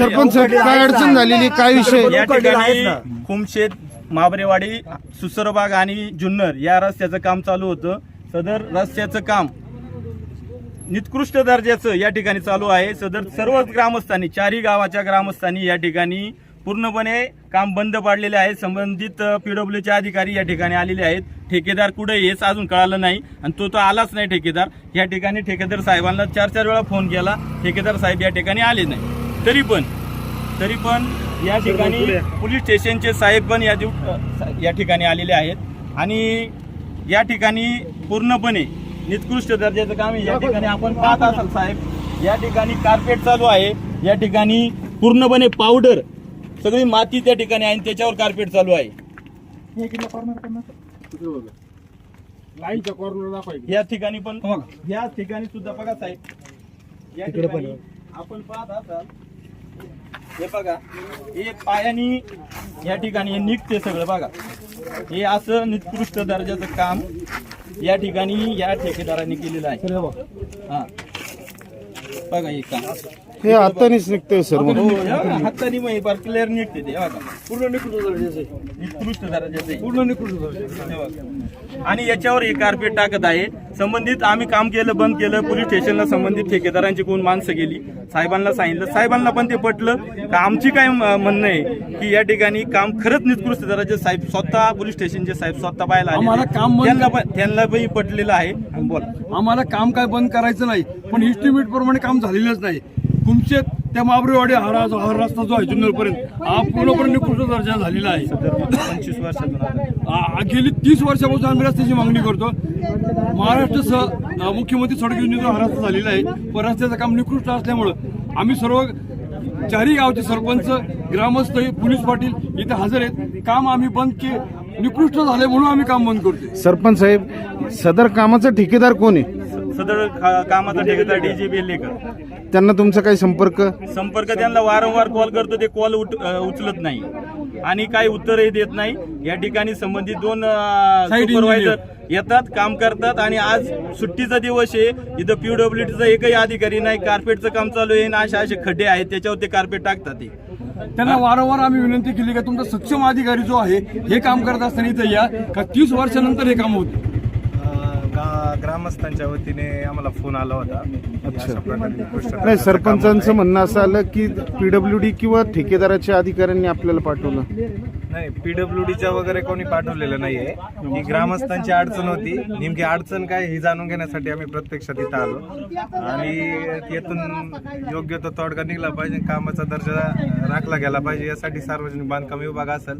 सरपंच काय अडचण झालेली? काय विषय? या ठिकाणी माबरेवाडी सुसरबाग आणि जुन्नर या रस्त्याचं काम चालू होतं. सदर रस्त्याचं काम निकृष्ट दर्जाचं या ठिकाणी चालू आहे. सदर सर्वच ग्रामस्थांनी चारही गावाच्या ग्रामस्थांनी या ठिकाणी पूर्णपणे काम बंद पाडलेले आहे संबंधित पीडब्ल्यूचे अधिकारी या ठिकाणी आलेले आहेत. ठेकेदार कुठे हेच अजून कळालं नाही आणि तो तो आलाच नाही ठेकेदार. या ठिकाणी ठेकेदार साहेबांना चार चार वेळा फोन केला. ठेकेदार साहेब या ठिकाणी आले नाही. तरी पण तरी पण या ठिकाणी पोलीस स्टेशनचे साहेब पण या दिव- या ठिकाणी आलेले आहेत. आणि या ठिकाणी पूर्णपणे निकृष्ट दर्जाचं काम. या ठिकाणी आपण पाहत असाल साहेब या ठिकाणी कार्पेट चालू आहे. या ठिकाणी पूर्णपणे पावडर सगळी माती त्या ठिकाणी आहे आणि त्याच्यावर कार्पेट चालू आहे. या ठिकाणी पण या ठिकाणी सुद्धा बघा साहेब. या ठिकाणी आपण पाहत असाल हे बघा हे पायानी या ठिकाणी हे निघते सगळं बघा. हे असं निकृष्ट दर्जाचं काम या ठिकाणी या ठेकेदारांनी केलेलं आहे. हा. बघा हे काम. हे आतानीच निघतंय सर मग. हो, हाताने क्लिअर निघते ते बघा. पूर्ण निकृष्ट दर्जाचे निकृष्ट दर्जाचं आहे. पूर्ण निकृष्ट दर्जाचे आणि याच्यावर हे कार्पेट टाकत आहे. संबंधित आम्ही काम केलं बंद केलं पोलीस स्टेशनला संबंधित ठेकेदारांची कोण माणसं गेली साहेबांना सांगितलं. साहेबांना पण ते पटलं. का आमची काय म- म्हणणं आहे की या ठिकाणी काम खरंच निकृष्ट दराचे साहेब स्वतः पोलीस स्टेशनचे साहेब स्वतः पाहायला आले काम बंद- त्यांना पण त्यांना पण पटलेलं आहे. बोला. आम्हाला काम काय बंद करायचं नाही. पण इस्टिमेट प्रमाणे काम झालेलंच नाही. कुमशेत त्या माबरेवाडी हा हा रस्ता जो आहे जुन्नरपर्यंत हा पूर्णपणे निकृष्ट दर्जा झालेला आहे. गेली तीस वर्षापासून आम्ही रस्त्याची मागणी करतो. महाराष्ट्रसह मुख्यमंत्री सडक योजनेचा हा रस्ता झालेला आहे. पण रस्त्याचं काम निकृष्ट असल्यामुळं आम्ही सर्व चारही गावचे सरपंच ग्रामस्थ पोलीस पाटील इथे हजर आहेत. काम आम्ही बंद के निकृष्ट झाले म्हणून आम्ही काम बंद करतोय. सरपंच साहेब सदर कामाचा ठेकेदार कोण आहे? सदर कामाचा ठेकेदार डीजी बेल्लेकर त्यांना तुमचा काही संपर्क? संपर्क त्यांना वारंवार कॉल करतो ते कॉल उठ- अ, उचलत नाही. आणि काही उत्तरही देत नाही. या ठिकाणी संबंधित दोन Site सुपरवायझर येतात काम करतात आणि आज सुट्टीचा दिवस आहे. इथं पीडब्ल्यूडीचा एकही अधिकारी नाही. कार्पेटचं काम चालू आहे आणि असे असे खड्डे आहेत. त्याच्यावर ते कार्पेट टाकतात ते. त्यांना वारंवार आम्ही विनंती केली का तुमचा सक्षम अधिकारी जो आहे हे काम करत असताना इथं या. का तीस वर्षानंतर हे काम होते. गा- ग्रामस्थांच्या वतीने आम्हाला फोन आला होता. अशा नाही सरपंचांचं म्हणणं असं आलं की पीडब्ल्यू डी किंवा ठेकेदाराच्या अधिकाऱ्यांनी आपल्याला पाठवलं. नाही पीडब्ल्यूडीच्या वगैरे कोणी पाठवलेलं नाहीये. ही ग्रामस्थांची अडचण होती. नेमकी अडचण काय ही जाणून घेण्यासाठी आम्ही प्रत्यक्षात इथं आलो. आणि यातून योग्य तो तोडगा निघला पाहिजे कामाचा दर्जा राखला गेला पाहिजे यासाठी सार्वजनिक बांधकाम विभाग असेल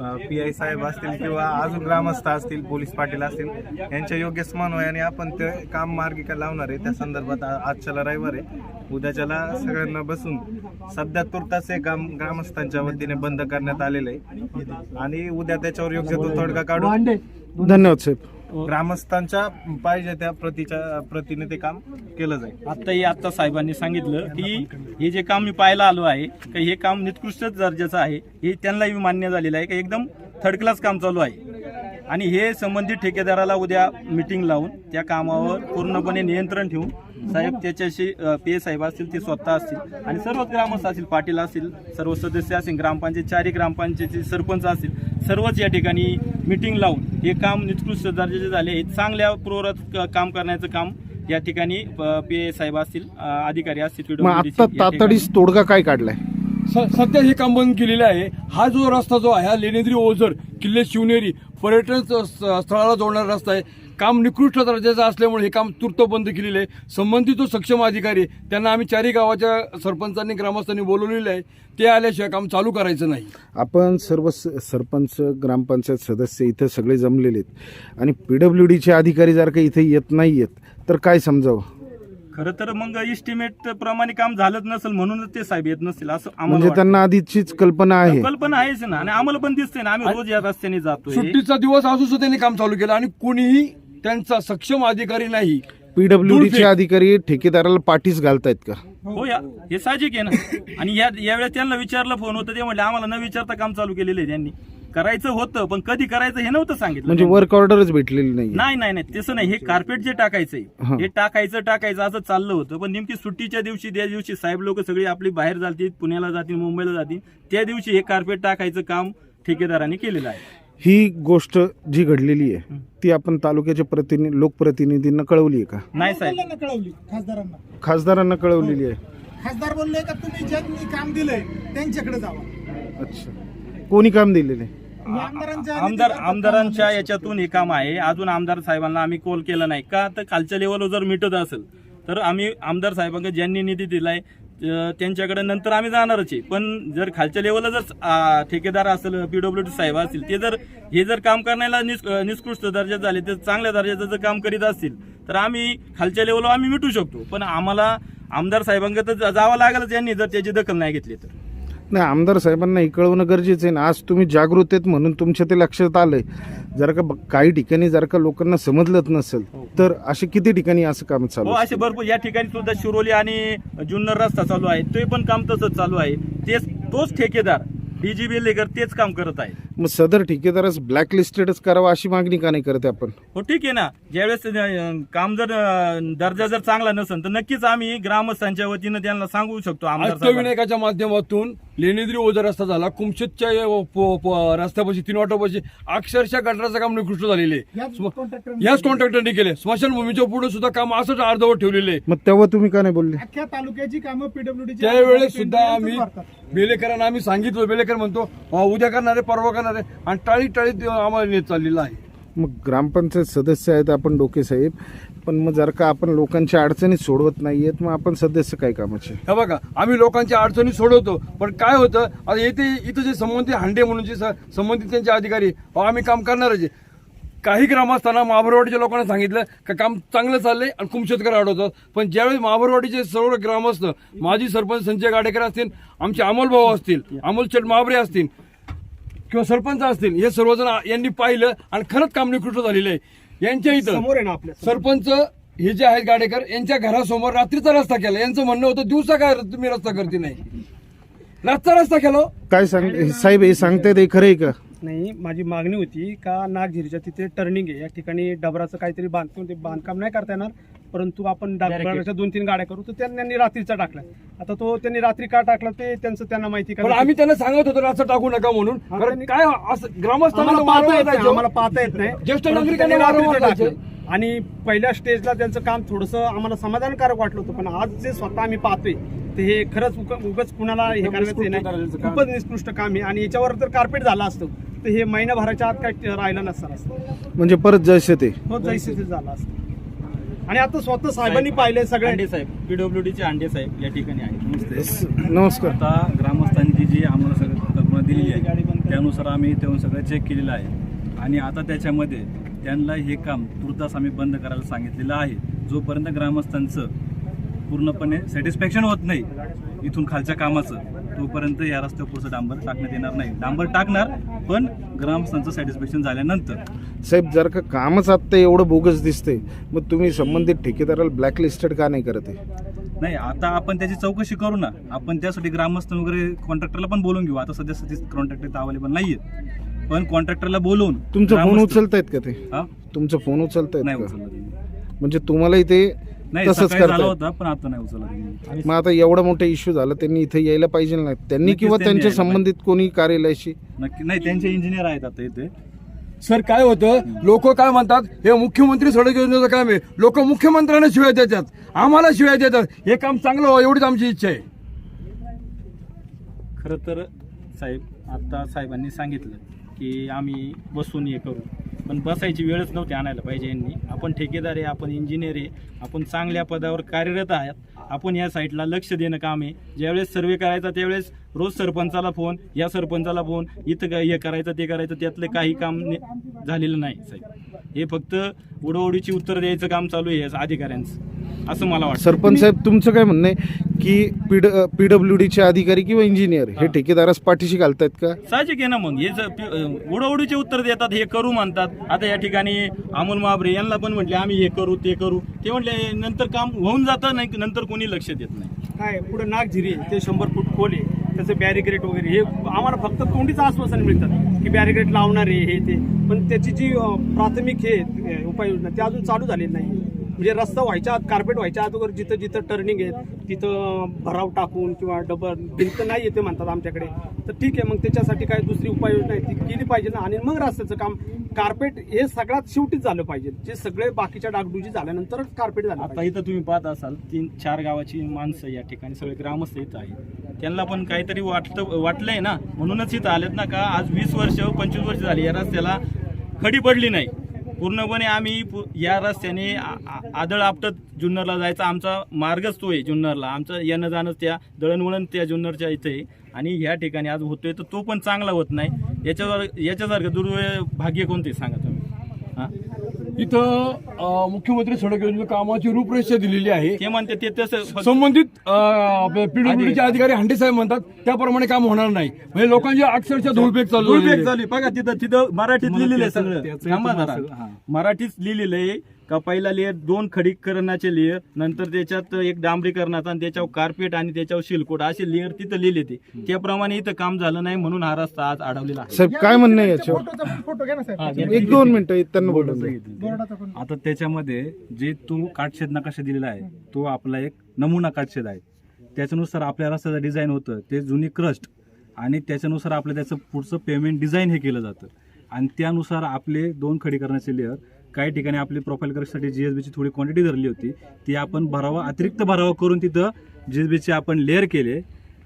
पी आय साहेब असतील किंवा अजून ग्रामस्थ असतील पोलीस पाटील असतील यांच्या योग्य समन्वयाने आपण ते काम मार्गिका लावणार आहे. त्या संदर्भात आजच्याला रविवार आहे. उद्याच्याला सगळ्यांना बसून सध्या तुर्तास हे काम ग्रामस्थांच्या वतीने बंद करण्यात आलेलं आहे. आणि उद्या त्याच्यावर योग्य तो तोडगा काढू. धन्यवाद साहेब. ग्रामस्थांच्या पाहिजे त्या प्रतीच्या प्रतीने ते काम केलं जाईल. आत्ताही आत्ता साहेबांनी सांगितलं की हे जे काम मी पाहायला आलो आहे की हे काम निकृष्ट दर्जाचं आहे हे त्यांनाही मान्य झालेलं आहे की एकदम थर्ड क्लास काम चालू आहे. आणि हे संबंधित ठेकेदाराला उद्या मिटिंग लावून त्या कामावर पूर्णपणे नियंत्रण ठेवून साहेब त्याच्याशी पी साहेब असतील ते स्वतः असतील. आणि सर्वच ग्रामस्थ असतील पाटील असतील सर्व सदस्य असतील ग्रामपंचायत चारही ग्रामपंचायतचे सरपंच असतील सर्वच या ठिकाणी मिटिंग लावून हे काम निकृष्ट दर्जाचे झाले. हे चांगल्या पूर्वरत क- काम करण्याचं काम या ठिकाणी पी साहेब असतील अधिकारी असतील तातडीस तोडगा काय काढलाय? स- सध्या हे काम बंद केलेलं आहे. हा जो रस्ता जो आहे हा लेणेद्री ओझर किल्ले शिवनेरी पर्यटन स्थळाला जोडणारा रस्ता आहे. काम निकृष्ट दर्जाचं असल्यामुळे हे काम तूर्त बंद केलेलं आहे. संबंधित जो सक्षम अधिकारी त्यांना आम्ही चारही गावाच्या सरपंचांनी ग्रामस्थांनी बोलवलेलं आहे. ते आल्याशिवाय काम चालू करायचं नाही. आपण सर्व सरपंच ग्रामपंचायत सदस्य इथं सगळे जमलेले आहेत. आणि पीडब्ल्यू डीचे अधिकारी जर का इथे येत नाही येत तर काय समजावं? खरं तर मग इस्टिमेट प्रमाणे काम झालंच नसेल म्हणूनच ते साहेब येत नसतील असं आम्हाला म्हणजे. त्यांना आधीचीच कल्पना आहे. कल्पना आहेच ना आणि आम्हाला पण दिसते ना आम्ही रोज या रस्त्याने जातोय. सुट्टीचा दिवस असू सुद्धा त्यांनी काम चालू केलं आणि कोणीही त्यांचा सक्षम अधिकारी नाही. पीडब्ल्यू डीचे दूरफेक. अधिकारी ठेकेदाराला पाठीस घालतायत का? हो या हे साहजिक आहे ना. आणि या यावेळेस त्यांना विचारलं फोन होतं ते म्हणले आम्हाला न विचारता काम चालू केलेलं आहे त्यांनी. करायचं होतं पण कधी करायचं हे नव्हतं सांगितलं म्हणजे वर्क ऑर्डरच भेटलेली नाही नाही नाही नाही तसं नाही. हे कार्पेट जे टाकायचंय हा. हे टाकायचं टाकायचं असं चाललं होतं. पण नेमकी सुट्टीच्या दिवशी त्या दिवशी साहेब लोक सगळी आपली बाहेर जातील पुण्याला जातील मुंबईला जातील त्या दिवशी हे कार्पेट टाकायचं काम ठेकेदारांनी केलेलं आहे. ही गोष्ट जी घडलेली आहे ती आपण तालुक्याच्या प्रतिनिधी लोकप्रतिनिधींना कळवली आहे का? नाही साहेब. कळवली? खासदारांना. खासदारांना कळवलेली आहे. खासदार बोलले का तुम्ही ज्यांनी काम दिलंय त्यांच्याकडे जावा. अच्छा. कोणी काम दिलेलं हे आमदार आमदारांच्या याच्यातून हे काम आहे. अजून आमदार साहेबांना आम्ही कॉल केला नाही. का? तर खालच्या लेवलवर जर मिटत असेल तर आम्ही आमदार साहेबांकडे ज्यांनी निधी दिलाय त्यांच्याकडे नंतर आम्ही जाणारच आहे. पण जर खालच्या लेवलला जर ठेकेदार असेल पीडब्ल्यू डी साहेब असतील ते जर हे जर काम करण्याला निस- अं, निकृष्ट दर्जात झाले तर चांगल्या दर्जाचं जर काम करीत असतील तर आम्ही खालच्या लेवलवर आम्ही मिटू शकतो. पण आम्हाला आमदार साहेबांकडे तर जावं लागेलच यांनी जर त्याची दखल नाही घेतली तर. नाही आमदार साहेबांना हे कळवणं गरजेचं आहे ना. आज तुम्ही जागृत आहेत म्हणून तुमच्या ते लक्षात आलंय. जर का ब- काही ठिकाणी जर का लोकांना समजलंच नसेल तर असे किती ठिकाणी असं काम चालू हो आहे? असे भरपूर. या ठिकाणी सुद्धा शिरोली आणि जुन्नर रस्ता चालू आहे. ते पण काम तसंच चालू आहे. तेच तोच ठेकेदार डीजीबी लेकर तेच काम करत आहे. मग सदर ठेकेदारास ब्लॅक लिस्टेडच करावा अशी मागणी का नाही करते आपण? हो ठीक आहे ना. ज्यावेळेस अं, काम जर अं, दर्जा जर चांगला नसेल तर नक्कीच आम्ही ग्रामस्थांच्या वतीनं त्यांना सांगू शकतो आमदार साहेबांना. अष्टविनायकाच्या माध्यमातून लेणेद्री ओझर रस्ता झाला. कुमशेतच्या रस्त्यापाशी तीन वाटापाशी अक्षरशः गटाराचं काम निकृष्ट झालेले याच कॉन्ट्रॅक्टरने केले. स्मशानभूमीच्या पुढे सुद्धा काम असंच अर्धवट ठेवलेले मग तेव्हा तुम्ही का नाही बोलले? अख्ख्या तालुक्याची कामं पीडब्ल्यूडी त्यावेळेस सुद्धा आम्ही बेलेकरांना आम्ही सांगितलं बेलेकर म्हणतो "अं, उद्या करणार आहे परवा करणार आहे. आणि टाळी टाळीत आम्हाला नेत चाललेलं आहे. मग ग्रामपंचायत सदस्य आहेत आपण डोके साहेब. पण मग जर का आपण लोकांच्या अडचणी सोडवत नाही आहेत मग आपण सदस्य काय कामाचे? हे बघा आम्ही लोकांच्या अडचणी सोडवतो पण काय होतं आता येथे इथं जे संबंधित हांडे म्हणून जे स- संबंधित त्यांचे अधिकारी अहो, आम्ही काम करणारच आहे. काही ग्रामस्थांना महाबरवाडीच्या लोकांना सांगितलं का काम चांगलं चाललंय आणि कुमशेतकर अडवतात. पण ज्यावेळी महाबरवाडीचे सर्व ग्रामस्थ माजी सरपंच संजय गाडेकर असतील आमचे अमोल भाऊ असतील अमोल चट महाबरे असतील किंवा सरपंच असतील हे सर्वजण यांनी पाहिलं आणि खरंच काम निकृष्ट झालेलं आहे. यांच्या इथं समोर आहे ना आपल्या सरपंच हे जे आहेत गाडेकर यांच्या घरासमोर रात्रीचा रस्ता केला. यांचं म्हणणं होतं दिवसा काय तुम्ही रस्ता करते नाही. रातचा रस्ता केला हो. काय सांग साहेब हे सांगतायत हे खरं आहे का? नाही माझी मागणी होती का नागझिरीच्या तिथे टर्निंग आहे. या ठिकाणी डबराचं काहीतरी बांधतो ते बांधकाम नाही करता येणार. परंतु आपण दोन तीन गाड्या करू तर त्यांनी रात्रीचा टाकला. आता तो त्यांनी रात्री का टाकला ते त्यांचं त्यांना माहिती पण का आम्ही त्यांना सांगत होतो रस्ता टाकू नका म्हणून. कारण काय असं ग्रामस्थांना आम्हाला पाहता येत नाही वारंवार आम्हाला पाहता येत नाही. ज्येष्ठ नागरिकांना. आणि पहिल्या स्टेजला त्यांचं काम थोडंसं आम्हाला समाधानकारक वाटलं होतं पण आज जे स्वतः आम्ही पाहतोय ते हे खरंच उग- उगाच कुणाला हे करायचं नाही. खूपच निकृष्ट काम आहे. आणि याच्यावर जर कार्पेट झालं असतं तर हे महिनाभराच्या आत काय राहिलं नसतं असतं. म्हणजे परत जसे ते हो जैसे ते झालं असतं. आणि आता स्वतः साहेबांनी पाहिले सगळे अंडे साहेब पीडब्ल्यूडीचे अंडे साहेब या ठिकाणी आहेत. नमस्कार. आता ग्रामस्थांनी जी आम्हाला सगळं कल्पना दिलेली आहे त्यानुसार आम्ही तेव्हा सगळं चेक केलेलं आहे. आणि आता त्याच्यामध्ये त्यांना हे काम तुर्तास आम्ही बंद करायला सांगितलेलं आहे. जोपर्यंत ग्रामस्थांचं पूर्णपणे सॅटिस्फॅक्शन होत नाही इथून खालच्या कामाचं तोपर्यंत या रस्त्यावर पुढचं डांबर टाकण्यात येणार नाही. डांबर टाकणार पण ग्रामस्थांचं सॅटिस्फॅक्शन झाल्यानंतर. साहेब जर का कामच आत्ता एवढं बोगस दिसते मग तुम्ही संबंधित ठेकेदाराला ब्लॅक लिस्टेड का नाही करत आहे? नाही आता आपण त्याची चौकशी करू ना. आपण त्यासाठी ग्रामस्थ वगैरे कॉन्ट्रॅक्टरला पण बोलून घेऊ. आता सध्या सध्या कॉन्ट्रॅक्टर अवेलेबल नाहीयेत पण कॉन्ट्रॅक्टरला बोलून तुमचा फोन ग्रामस्थ- उचलतायत का ते? हा? तुमचा फोन उचलतायत नाही का? उचलला. त्यांनी. म्हणजे तुम्हालाही ते नाही तसंच सकाळी झाला करतायत होता पण आता नाही उचलला त्यांनी. मग आता एवढा मोठा इश्यू झाला त्यांनी इथे यायला पाहिजे ना त्यांनी नक्कीच किंवा त्यांनी त्यांच्या यायला संबंधित कोणी कार्यालयाशी? नक्की नाही त्यांचे इंजिनियर आहेत आता इथे. सर काय होतं? लोक काय म्हणतात? हे मुख्यमंत्री सडक योजनेचं काम आहे. लोक मुख्यमंत्र्यांना शिवाय देतात. आम्हाला शिवाय देतात. हे काम चांगलं व्हावं एवढीच आमची इच्छा आहे. खरं तर साहेब आता साहेबांनी सांगितलं की आम्ही बसून हे करू. पण बसायची वेळच नव्हती आणायला पाहिजे यांनी. आपण ठेकेदार आहे आपण इंजिनियर आहे आपण चांगल्या पदावर कार्यरत आहात. आपण या साईटला लक्ष देणं काम आहे. ज्यावेळेस सर्वे करायचा त्यावेळेस रोज सरपंचाला फोन या सरपंचाला फोन इथं काय हे करायचं ते करायचं त्यातलं काही काम झालेलं नाही साहेब. हे फक्त उडवडीची उत्तर द्यायचं काम चालू आहे या अधिकाऱ्यांचं असं मला वाटतं. सरपंच साहेब तुमचं काय म्हणणं आहे की पीड पीडब्ल्यू डीचे अधिकारी किंवा इंजिनियर हे ठेकेदारास पाठीशी घालतायत का? साहजिक आहे ना मग. हे उडवडीचे उत्तर देतात हे करू म्हणतात. आता या ठिकाणी अमोल महाबरे यांना पण म्हटले आम्ही हे करू ते करू. ते म्हटले नंतर काम होऊन जातं नाही नंतर कोणी कोणी लक्ष देत नाही. काय पुढे नागझिरी ते शंभर फूट खोल आहे त्याचं बॅरिग्रेट वगैरे हे आम्हाला फक्त तोंडीचं आश्वासन मिळतात की बॅरिग्रेट लावणार आहे हे ते. पण त्याची जी अं, प्राथमिक हे अं, उपाययोजना ती अजून चालू झालेली नाही. म्हणजे रस्ता व्हायच्या आत कार्पेट व्हायच्या अगोदर जिथं जिथं टर्निंग आहेत तिथं भराव टाकून किंवा डबल भिंत नाही येते म्हणतात आमच्याकडे. तर ठीक आहे मग त्याच्यासाठी काय दुसरी उपाययोजना आहे ती केली पाहिजे ना. आणि मग रस्त्याचं काम कार्पेट हे सगळ्यात शेवटीच झालं पाहिजे. जे सगळे बाकीच्या डागडुजी झाल्यानंतरच कार्पेट झालं आता. इथं तुम्ही पाहत असाल तीन चार गावाची माणसं या ठिकाणी सगळे ग्रामस्थ इथं आहेत. त्यांना पण काहीतरी वाटतं वाटलंय ना म्हणूनच इथं आलेत ना का आज वीस वर्ष पंचवीस वर्ष झाली या रस्त्याला खडी पडली नाही. पूर्णपणे आम्ही पु- या रस्त्याने आ- आदळ आपटत जुन्नरला जायचा आमचा मार्गच तो आहे जुन्नरला. आमचं येणं जाणं त्या दळणवळण त्या जुन्नरच्या इथे आहे. आणि ह्या ठिकाणी आज होतोय तर तो पण चांगला होत नाही. याच्यावर याच्यासारखं दुर्भाग्य कोणते सांगा तुम्ही. हां? इथं मुख्यमंत्री सडक योजना कामाची रूपरेषा दिलेली आहे. ते म्हणते ते तसं संबंधित पीडब्ल्यूडीचे अधिकारी हंडे साहेब म्हणतात त्याप्रमाणे काम होणार नाही. म्हणजे लोकांची अक्षरशः धुळपेक चालू आहे. बघा तिथं तिथं मराठीत लिहिलेलं आहे सगळं. मराठीत लिहिलेलं आहे का पहिला लेअर दोन खडीकरणाचे लेअर नंतर त्याच्यात एक डांबरीकरणाचा आणि त्याच्यावर कार्पेट आणि त्याच्यावर शिलकोट असे लेअर तिथं लिहिले ते. त्याप्रमाणे इथं काम झालं नाही म्हणून हा रस्ता आज अडवलेला आहे. साहेब काय म्हणणं आहे याच्यावर? फोटोचा पण फोटो घ्या ना साहेब. एक दोन मिनिटं त्यांना बोलून द्या. बोर्डाचा पण. आता त्याच्यामध्ये जे तो काटछेद नकाशा दिलेला आहे तो आपला एक नमुना काटछेद आहे. त्याच्यानुसार आपल्या रस्त्याचं डिझाईन होतं ते जुनी क्रस्ट आणि त्याच्यानुसार आपलं त्याचं पुढचं पेमेंट डिझाईन हे केलं जातं. आणि त्यानुसार आपले दोन खडीकरणाचे लेअर काही ठिकाणी आपली प्रोफाईल करण्यासाठी बीची थोडी क्वांटिटी धरली होती. ती आपण भरावा अतिरिक्त भरावा करून तिथं जी एस बीचे आपण लेअर केले.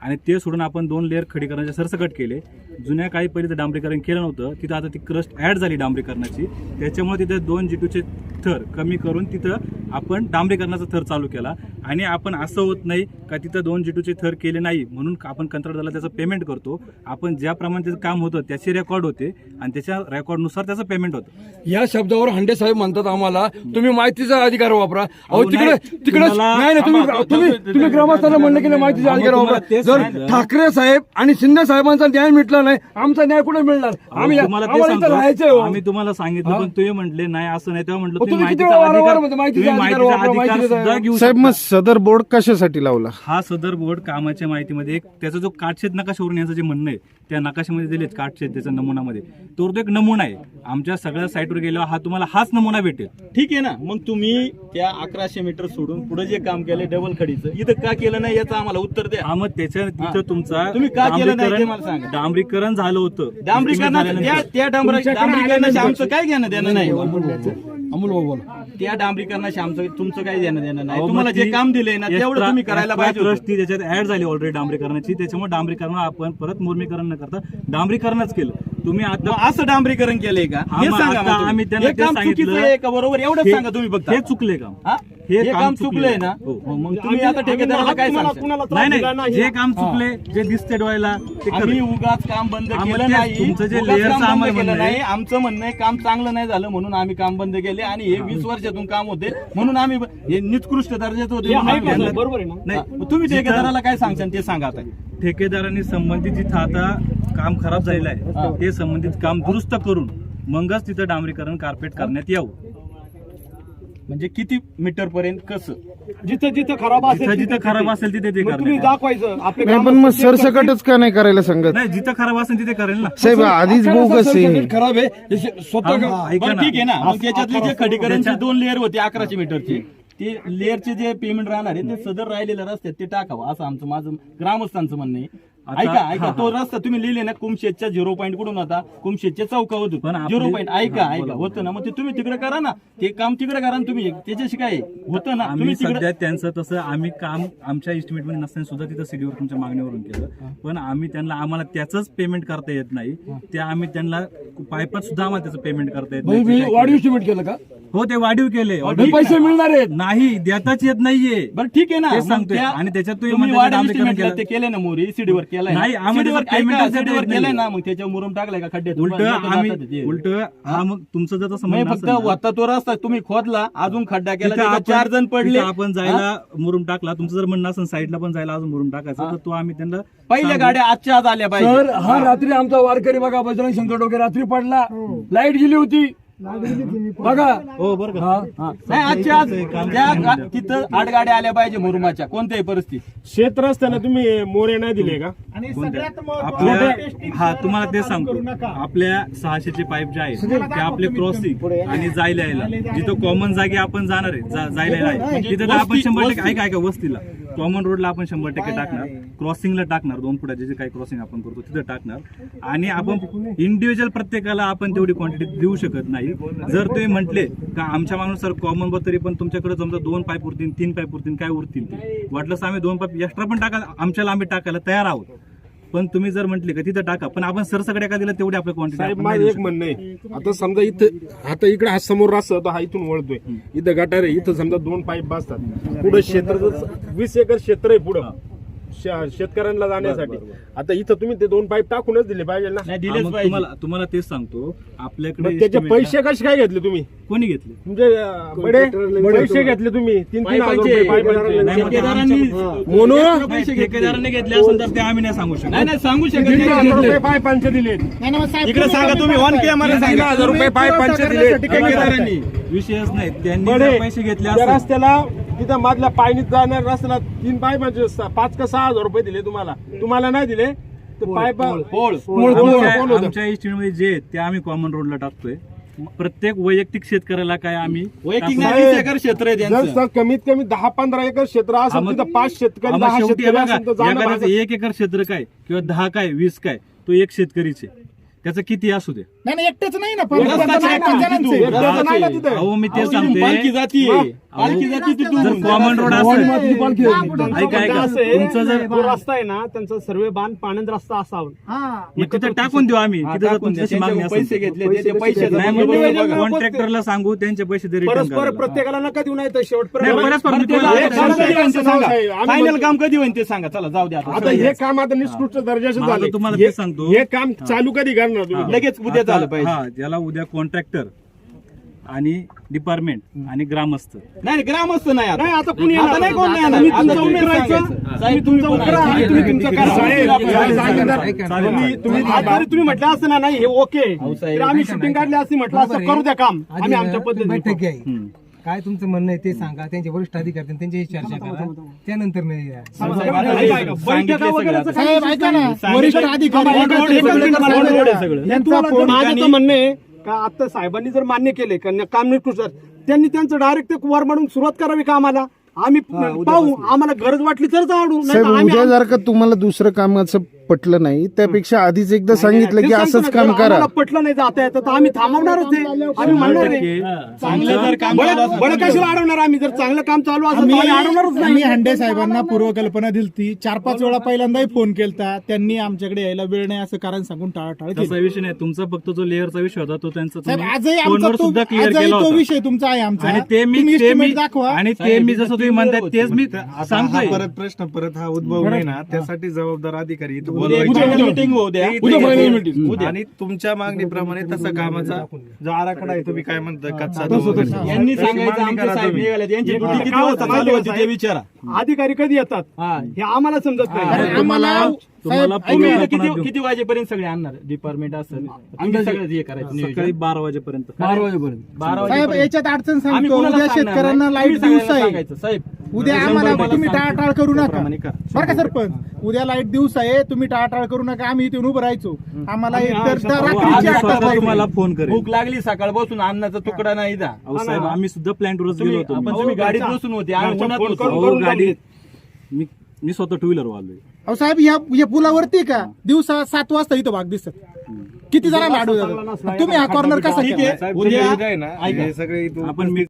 आणि ते सोडून आपण दोन लेअर खडीकरणाचे सरसकट केले. जुन्या काही पहिले तर डांबरीकरण केलं नव्हतं तिथं आता ती क्रस्ट ॲड झाली डांबरीकरणाची. त्याच्यामुळे तिथं दोन जिटूचे थर कमी करून तिथं आपण डांबरीकरणाचा थर चालू केला. आणि आपण असं होत नाही का तिथं दोन जिटूचे थर केले नाही म्हणून आपण कंत्राटदाराला त्याचं पेमेंट करतो. आपण ज्याप्रमाणे त्याचं काम होतं त्याचे रेकॉर्ड होते आणि त्याच्या रेकॉर्डनुसार त्याचं पेमेंट होतं. या शब्दावर हंडे साहेब म्हणतात आम्हाला तुम्ही माहितीचा अधिकार वापरा. अहो तिकडे तिकडे नाही तुम्ही ग्रामस्थांना म्हणलं की माहितीचा अधिकार वापरा. जर. ठाकरे साहेब आणि शिंदे साहेबांचा न्याय मिटला नाही आमचा न्याय कुठे मिळणार आम्ही तुम्हाला ते आम्हाला इथं सांगतो. राहायचंय हो. आम्ही तुम्हाला सांगितलं पण तुम्ही म्हटले नाही असं नाही तेव्हा म्हटलं अहो, तुम्ही तुम्ही किती माहितीचा वेळा वारंवार अधिकार म्हणता, माहितीचा तुम्ही अधिकार माहितीचा वापरा, अधिकार माहितीचा सुद्धा घेऊ साहेब शकता. मग सदर बोर्ड कशासाठी लावला हा सदर बोर्ड कामाच्या माहितीमध्ये एक त्याचा जो काटछेद नकाशावरून यांचं जे म्हणणं आहे त्या नकाशामध्ये दिलेत काटछेद त्याच्या नमुनामध्ये तो तो एक नमुना आहे आमच्या सगळ्या साईटवर गेल्यावर हा तुम्हाला हाच नमुना भेटेल ठीक आहे ना मग तुम्ही त्या अकराशे मीटर सोडून पुढे जे काम केलं डबल खडीचं इथं का केलं नाही याचं आम्हाला उत्तर द्या हा मग त्याच्या तिथं तुमचा तुम्ही का केलं नाही ते डांबरीकरण- मला सांगा. डांबरीकरण झालं होतं डांबरीकरणाचं त्या झाल्यानंतर. त्या डांबर डांबरीकरणाशी आमचं काय घेणं देणं नाही अमोल भाऊ बोला त्या डांबरीकरणाशी आमचं तुमचं काही देणं देणं नाही तुम्हाला जे काम दिलंय ना तेवढं तुम्ही करायला पाहिजे होतं. thrust ती त्याच्यात ऍड झाली ऑलरेडी डांबरीकरणाची त्याच्यामुळे डांबरीकरण आपण परत मुर्मीकरण न करता डांबरीकरणच केलं तुम्ही आता मग असं डांबरीकरण केलंय का हा, हे मग सांगा आता मग तुम्ही. आम्ही त्यांना हे ते काम सांगितलं. चुकीचं आहे का बरोबर एवढंच हे- सांगा तुम्ही फक्त हे चुकले काम हा? हे काम काम चुकलंय. ना? हो. मग तुम्ही आता ठेकेदाराला काय सांगता नाही जे काम चुकले जे दिसते डोळ्याला ते आम्ही करा. उगाच काम बंद केलं नाही. तुमचं जे उगाच layers काम बंद आम्हाला केलं म्हणणं आहे. नाही आमचं म्हणणं आहे काम चांगलं नाही झालं म्हणून आम्ही काम बंद केले आणि हे वीस वर्षातून काम होते म्हणून आम्ही हे निकृष्ट दर्जाचं होते म्हणून आहे आम्ही का त्यांना- सर? बरोबर आहे ना? नाही मग तुम्ही जिथं- ठेकेदाराला काय सांगशाल ते सांगा आता. ठेकेदारांनी संबंधित जिथं आता काम खराब झालेलं आहे ते संबंधित काम दुरुस्त करून मगच तिथं डांबरीकरण कार्पेट करण्यात यावं. म्हणजे किती मीटर पर्यंत कसं? जिथं जिथं खराब असेल जिथं खराब असेल तिथे ते मग तुम्ही करण्यात दाखवायचं. आपले नाही पण मग सरसकटच का नाही करायला सांगत? नाही जिथं खराब असेल तिथे करेल ना. साहेब आधीच बोगस आहे. खराब आहे. हे स्वतः हा, ऐका बरं ना. ठीक आहे ना. मग त्याच्यातले जे खडीकरणचे त्याच्या- दोन लेअर होते अकराशे मीटरचे ते लेअरचे जे पेमेंट राहणार आहे ते सदर राहिलेल्या रस्त्यात ते टाकावं असं आमचं माझं ग्रामस्थांचं म्हणणं आहे. आता- ऐका ऐका हा, तो रस्ता तुम्ही लिहिले ना कुमशेतच्या झिरो पॉईंट कुठून होता? कुमशेतच्या चौका होतो. आपली- झिरो पॉईंट ऐका हा, ऐका होतं ना. मग ते तुम्ही तिकडे करा ना. ते काम तिकडे करा ना तुम्ही. त्याच्याशी काय आहे? होतं ना. आम्ही तुम्ही तिकडे सध्या त्यांचं तसं आम्ही काम आमच्या इस्टिमेटमध्ये नसताना सुद्धा तिथं सीडीवर तुमच्या मागणीवरून केलं. पण आम्ही त्यांना आम्हाला त्याचंच पेमेंट करता येत नाही. ते आम्ही त्यांना पायपात सुद्धा आम्हाला त्याचं पेमेंट करता येत नाही. मी वाढीव सिमेंट केलं का? हो ते वाढीव केले. हे पैसे मिळणार आहेत. नाही देताच येत नाहीये. बरं ठीक आहे ना. मग सांगतोय. त्या- आणि त्याच्यात तुम्ही तुम्ही म्हणताय वाढ डांबरीकरण estimate ला केलं. ते केले ना मोरी सीडीवर केलाय. नाही, सीडीवर त्याचं payment च देता येत सीडीवर नाही. केलंय ना मग त्याच्यावर मुरुम टाकलाय का खड्ड्यात? उलट लोकं जातात आम्ही ते. उलट हा? मग तुमचं जर तसं नाही म्हणणं फक्त असेल ना, होता तो रस्ता तुम्ही खोदला अजून खड्डा केला तिथं त्याच्यात आपण- चार जण पडले. तिथं आपण हा? जायला मुरुम टाकला. तुमचं जर म्हणणं असेल साईडला पण जायला अजून मुरुम टाकायचा तर तो आम्ही त्यांना पहिल्या सांगू. गाड्या आजच्या आज आल्या सर पाहिजे. हा रात्री आमचा वारकरी बघा बजरंग शंकर डोके रात्री पडला. लाइट गेली होती. बघा. हो बरं नाही आजच्या आज त्या तिथं आठ गाड्या आल्या पाहिजे मुरुमाच्या कोणत्याही परिस्थितीत. शेत रस्त्याला तुम्ही मोरे नाही दिले का? आणि सगळ्यात आपल्या हा तुम्हाला ते सांगतो. नका. आपल्या सहाशेचे पाईप जे आहेत ते आपले क्रॉसिंग आणि जायला यायला. जिथं कॉमन जागी आपण जाणार आहे जा- जायला यायला आहे तिथं तर आपण शंभर टक्के. ऐका ऐका वस्तीला. कॉमन रोडला आपण शंभर टक्के टाकणार. क्रॉसिंगला टाकणार. दोन फुटाचे जे काही क्रॉसिंग आपण करतो तिथं टाकणार. आणि आपण इंडिव्हिज्युअल प्रत्येकाला आपण तेवढी क्वांटिटी देऊ शकत नाही. जर तुम्ही म्हटले का आमच्या माणूस सर कॉमन बस तरी पण तुमच्याकडे समजा दोन पाईप उरतील तीन पाईप उरतील काय उरतील ते? वाटलं आम्ही दोन पाईप एक्स्ट्रा पण टाका आमच्याला आम्ही टाकायला तयार आहोत. पण तुम्ही जर म्हटले का तिथं टाका. पण आपण सरसकडे का दिलं तेवढी आपल्या साहेब क्वांटिटी माझं एक म्हणणं आहे. आता समजा इथं आता इकडे हा समोर रस्ता होता हा इथून वळतोय. इथं गटार आहे इथं समजा दोन पाईप बसतात. पुढे क्षेत्र वीस एकर क्षेत्र आहे पुढं. शे- शेतकऱ्यांना जाण्यासाठी. आता इथं तुम्ही ते दोन पाईप टाकूनच दिले पाहिजे ना. नाही दिलेच पाहिजे. तुम्हाला तुम्हाला तेच सांगतो. आपल्याकडे मग त्याचे estimate पैसे कसे काय घेतले तुम्ही? कोणी घेतले? तुमचे अं, बडे पैसे घेतले तुम्ही? तीन तीन हजार रुपये पाईपाचे. नाही, मग ते ठेकेदारांनी घेतले. ठेकेदारांनी घेतले असेल तर ते आम्ही नाही सांगू शकत. नाही नाही सांगू शकत तीन हजार रुपये नाही. पाईपांचे दिले. इकडे सांगा तुम्ही ऑन कॅमेरा तीन सांगा. हजार रुपये पाईपांचे दिले. ठेकेदारांनी विषयच नाही. त्यांनी बडे जर पैसे घेतले त्या असेल. रस्त्याला तिथं मधल्या पायनीत जाणार रस्त्याला तीन पाईपांचे स- पाच का सहा हजार रुपये दिले तुम्हाला. तुम्हाला नाही दिले? तर पाईप पोळ. आमच्या कोण होतं? आमच्या estimate मध्ये जे आहेत ते आम्ही कॉमन रोडला टाकतोय. प्रत्येक वैयक्तिक शेतकऱ्याला काय आम्ही वैयक्तिक टाकू- नाही वीस एकर क्षेत्र आहे जर कमीत कमी दहा पंधरा एकर क्षेत्र हा, असेल तिथं पाच शेतकरी आम्हा दहा शेवटी शेतकरी बघा, असेल तर जाणं एखाद्याचं भागच. एक एकर क्षेत्र काय? किंवा दहा काय वीस काय तो एक शेतकरीचे. त्याचं किती असू दे? नाही नाही एकटेच नाही ना मी पालखी सांगते जाती पालखी जाती तिथून. जर कॉमन रोड असेल ऐका ऐका. असं आहे, तुमचं जर तो रस्ता आहे ना त्यांचा सर्वे बांध पाण्यात रस्ता असावा. हा. मग तिथं टाकून देऊ आम्ही. तिथं जर मागणी पैसे असेल. घेतले ते- ते नाही बघा. कॉन्ट्रॅक्टरला सांगू त्यांचे पैसे ते रिटर्न परस्पर प्रत्येकाला नका देऊ नाही तर शेवटपर्यंत फायनल काम कधी होईल ते सांगा. चला जाऊ द्या आता. हे काम आता निष्कृष्ट दर्जाचं माझं झालं. तुम्हाला हे- ते सांगतो. हे काम चालू कधी करणार तुम्ही? लगेच उद्या झालं पाहिजे. हा याला उद्या कॉन्ट्रॅक्टर आणि डिपार्टमेंट आणि ग्रामस्थ. नाही ग्रामस्थ नाही आता. नाही आता कुणी आता नाही कोण नाही आता येणार. तुम्ही आता तुमचं तुम्ही सांगायचं. साहेब तुम्ही तुमचं तुम्ही तुमचं करा. साहेब, तुम्ही- साहेब, तुम्ही तुम्ही जरी तुम्ही म्हटलं असं ना नाही हे ओके साहेब, तर आम्ही शूटिंग काढली असं म्हटलं असं करू द्या काम. आम्ही आमच्या पद्धतीने बैठक करू. घ्या काय तुमचं म्हणणं आहे ते सांगा. त्यांचे वरिष्ठ अधिकारी आहेत, त्यांच्याशी चर्चा करा. त्यानंतर नाही. या. साहेब, आता ऐका, ऐका. सांगितलं बैठका सगळं. वगैरेचं आता. काही साहेब ऐका ना. सांगितलं. वरिष्ठ अधिकारी म्हणणं आहे का आता साहेबांनी जर मान्य केले का काम निकृष्ट त्यांनी त्यांचं डायरेक्ट ते वर मारून सुरुवात करावी कामाला आम्ही पाहू आम्हाला गरज वाटली तरच आवडू आम्ही जर का तुम्हाला दुसरं कामाचं पटलं नाही. त्यापेक्षा आधीच एकदा सांगितलं की सांगतो असंच काम करा. पटलं नाही जाता येतं तर आम्ही थांबवणारच आहे आम्ही म्हणणार आहे. चांगलं जर काम झालं बळं कशाला अडवणार आम्ही? जर चांगलं काम चालू असेल तर आम्ही अडवणारच आम्ही नाही हंडे साहेबांना पूर्वकल्पना दिलती. चार पाच वेळा पहिल्यांदाही फोन केलता. त्यांनी आमच्याकडे यायला वेळ नाही असं कारण सांगून टाळाटाळ केली. तसा विषय नाही. तुमचा फक्त जो लेअरचा विषय होता तो त्यांचा साहेब तुम्ही आजही फोनवर आमचा तो सुद्धा क्लिअर आजही केला तो होता. विषय तुमचा आहे आमचा. आणि ते मी तुम्ही ते मी estimate दाखवा. आणि ते मी जसं तुम्ही म्हणताय तेच मी हा सांगतोय. परत प्रश्न परत हा उद्भव नाही ना. त्यासाठी जबाबदार अधिकारी इथं उद्या. आणि तुमच्या मागणीप्रमाणे तसा कामाचा जो आराखडा आहे तुम्ही काय म्हणता कच्चा. यांनी सांगायचं मागणी आमचे करा साहेब तुम्ही. निघाले यांची एक ड्युटी किती काय वाजता होतं चालू माहिती होती आहे ते विचारा. अधिकारी कधी येतात? हा. हे आम्हाला समजत नाही. आम्हाला तुम्हाला साहेब, ऐका, किती किती वाजेपर्यंत सगळे आणणार? डिपार्टमेंट असेल तुम्ही सगळं हे करायचं नियोजन. सकाळी बारा वाजेपर्यंत. बारा वाजेपर्यंत. बारा साहेब वाजेपर्यंत. याच्यात अडचण आम्ही सांगतो कुणाला उद्या सांगणार? शेतकऱ्यांना. लाइट तुम्ही दिवस सगळ्यांना आहे सांगायचं. साहेब. उद्या शंभर आम्हाला तुम्ही. टाळाटाळ करू नका. त्याप्रमाणे करा. बरं का सरपंच? उद्या लाइट दिवस आहे तुम्ही टाळाटाळ करू नका. आम्ही इथे उभं राहायचो. आम्हाला आम्ही हा, रात्रीची आम्ही स्वतः. तुम्हाला फोन करेल. भूक लागली सकाळपासून अन्नाचा तुकडा नाही दा अहो साहेब आम्ही सुद्धा प्लॅन्टवरच गेलो तुम्ही होतो. आपण मी. तुम्ही गाडीत बसून होते. आम्ही उन्हात होतो. अहो गाडी मी स्वतः टू व्हीलर वालोय. अहो साहेब या या पुलावरती का? दिवसा सात वाजता इथं भाग दिसत किती जरा लाडू तुम्ही हा कॉर्नर कसा ठीक आहे. साहेब, उद्या आहे ना हे सगळे इथून आपण मी